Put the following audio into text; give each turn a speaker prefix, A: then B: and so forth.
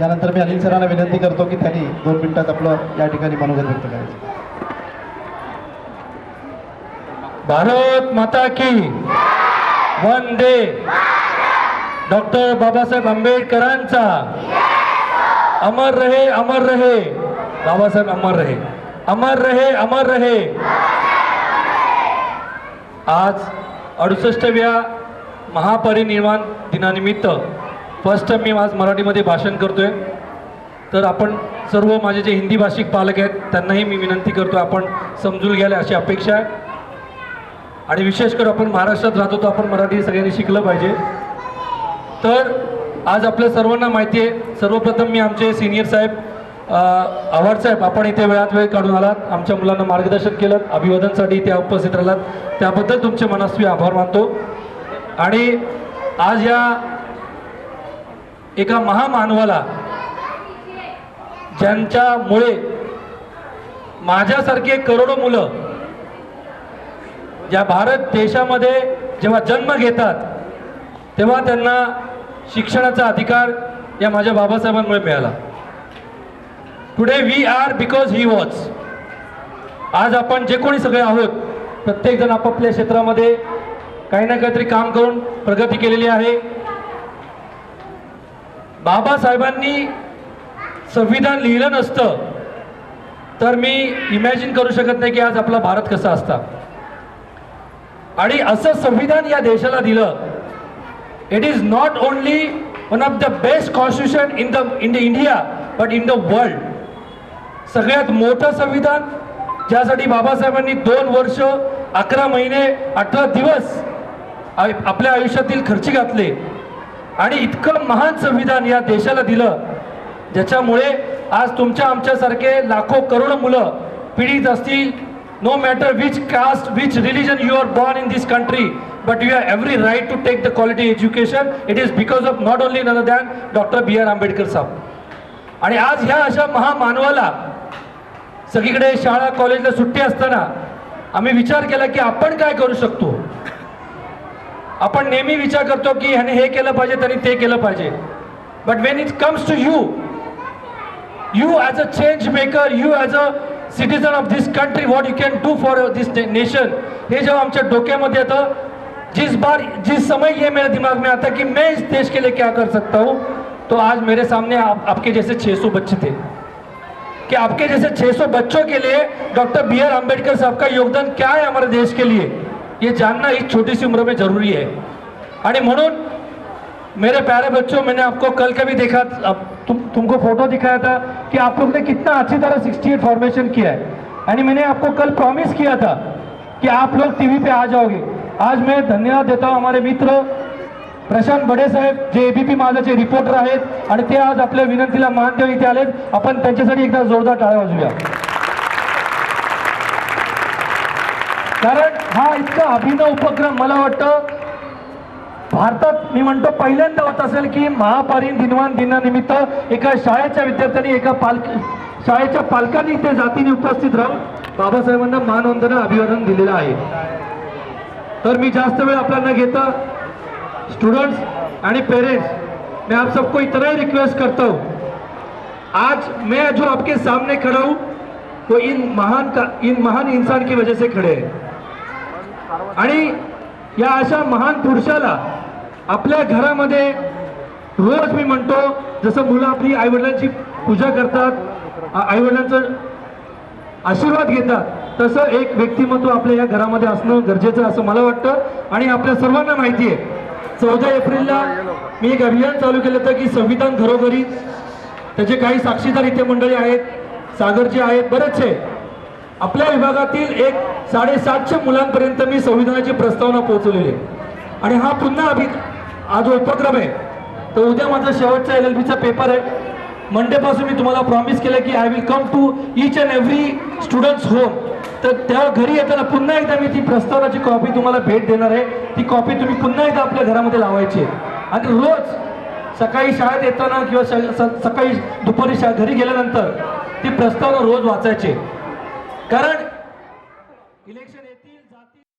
A: यानंतर मी अनिल सरांना विनंती करतो की त्यांनी दोन मिनिटात आपलं या ठिकाणी मनोगत व्यक्त करायचं
B: भारत माता की। वंदे। डॉक्टर बाबासाहेब आंबेडकरांचा। अमर रहे अमर रहे। बाबासाहेब अमर रहे। अमर रहे अमर रहे। आज अडुसष्टव्या महापरिनिर्वाण दिनानिमित्त फर्स्ट टाइम मी आज मराठीमध्ये भाषण करतो आहे तर आपण सर्व माझे जे हिंदी भाषिक पालक आहेत त्यांनाही मी विनंती करतो आपण समजून घ्यायला अशी अपेक्षा आहे. आणि विशेष करून आपण महाराष्ट्रात राहतो तर आपण मराठी सगळ्यांनी शिकलं पाहिजे. तर आज आपल्या सर्वांना माहिती आहे सर्वप्रथम मी आमचे सिनियर साहेब आव्हाड साहेब आपण इथे वेळात वेळ काढून आलात. आमच्या मुलांना मार्गदर्शन केलं अभिवादनसाठी इथे उपस्थित राहिलात. त्याबद्दल तुमचे मनस्वी आभार मानतो. आणि आज या एका महामानवाला ज्यांच्यामुळे माझ्यासारखे करोडो मुलं ज्या भारत देशामध्ये जेव्हा जन्म घेतात तेव्हा त्यांना शिक्षणाचा अधिकार या माझ्या बाबासाहेबांमुळे मिळाला. Today we are because he was आज आपण जे कोणी सगळे आहोत प्रत्येकजण आपापल्या क्षेत्रामध्ये काही ना काहीतरी काम करून प्रगती केलेली आहे. बाबासाहेबांनी संविधान लिहिलं नसतं तर मी इमॅजिन करू शकत नाही की आज आपला भारत कसा असता. आणि असं संविधान या देशाला दिलं it is not only one of the best constitution in the in the India but in the world सगळ्यात मोठं संविधान ज्यासाठी बाबासाहेबांनी दोन वर्ष अकरा महिने अठरा दिवस आय- आपल्या आयुष्यातील खर्ची घातले. आणि इतकं महान संविधान या देशाला दिलं ज्याच्यामुळे आज तुमच्या आमच्यासारखे लाखो करोड मुलं पीडित असतील. No matter which caste which religion you are born in this country but you have every right to take the quality education it is because of not only other than doctor B R Ambedkar saheb आणि आज ह्या अशा महामानवाला सगळीकडे शाळा कॉलेजला सुट्टी असताना आम्ही विचार केला की आपण काय करू शकतो? आपण नेहमी विचार करतो की ह्याने हे केलं पाहिजे त्यांनी ते केलं पाहिजे. But when it comes to you you as a change maker you as a citizen of this country what you can do for this nation हे जेव्हा आमच्या डोक्यामध्ये येतं जिस बार जिस समय ये मेरे दिमाग में आता कि मैं इस देश के लिए क्या कर सकता हूँ तो आज मेरे सामने आप, आपके जैसे 600 बच्चे थे। कि आपके जैसे 600 बच्चों के लिए doctor B R Ambedkar Sahab का योगदान क्या है हमारे देश के लिए? ये जानना इस छोटी सी उम्र में जरूरी है। आणि म्हणून मेरे प्यारे बच्चों मैंने आपको कल का भी देखा अब तुम तुमको फोटो दिखाया था कि आप लोग ने कितना अच्छी तरह 68 फॉर्मेशन किया है। आणि मैंने आपको कल प्रॉमिस किया था कि आप लोग टीवी पे आ जाओगे। आज मैं धन्यवाद देता हूँ हमारे मित्र प्रशांत बडे साहेब जे एबीपी माझाचे रिपोर्टर आहेत आणि ते आज आपल्या विनंतीला मान देऊन इथे आलेत. आपण त्यांच्यासाठी एकदा जोरदार टाळ्या वाजूया कारण हा इतका अभिनव उपक्रम मला वाटतं भारतात मी म्हणतो पहिल्यांदा होत असेल की महापारी दिनवान दिनानिमित्त एका शाळेच्या विद्यार्थ्यांनी एका पालक शाळेच्या पालकांनी इथे जातीने उपस्थित राहून बाबासाहेबांना मानवंदना अभिवादन दिलेलं आहे. तर मी जास्त वेळ आपल्याला न घेता स्टूडेंट्स आणि पेरेंट्स मैं आप सबको इतना ही रिक्वेस्ट करता हूँ आज मैं जो आपके सामने खड़ा हूँ वो इन महान का इन महान इंसान की वजह से खड़े हैं। आणि या अशा महान पुरुषाला आपल्या घरामध्ये रोज मी म्हणतो जसं मुलं आपली आईवडिलांची पूजा करतात आईवडिलांचं आशीर्वाद घेतात तसं एक व्यक्तिमत्व आपल्या या घरामध्ये असणं गरजेचं असं मला वाटतं. आणि आपल्या सर्वांना माहिती आहे चौदा एप्रिलला मी एक अभियान चालू केलं होतं की संविधान घरोघरी त्याचे काही साक्षीदार इथे मंडळी आहेत सागरचे आहेत बरेचसे आपल्या विभागातील एक साडेसातशे मुलांपर्यंत मी संविधानाची प्रस्तावना पोहोचवलेली आहे. आणि हा पुन्हा अभि हा जो उपक्रम आहे. तर उद्या माझा शेवटचा एल एल बीचा पेपर आहे. मंडेपासून मी तुम्हाला प्रॉमिस केलं की I will come to each and every students home तर त्या घरी येताना पुन्हा एकदा मी ती प्रस्तावनाची कॉपी तुम्हाला भेट देणार आहे. ती कॉपी तुम्ही पुन्हा एकदा आपल्या घरामध्ये लावायची आणि रोज सकाळी शाळेत येताना किंवा श- स- सकाळी दुपारी शा घरी गेल्यानंतर ती प्रस्तावना रोज वाचायची कारण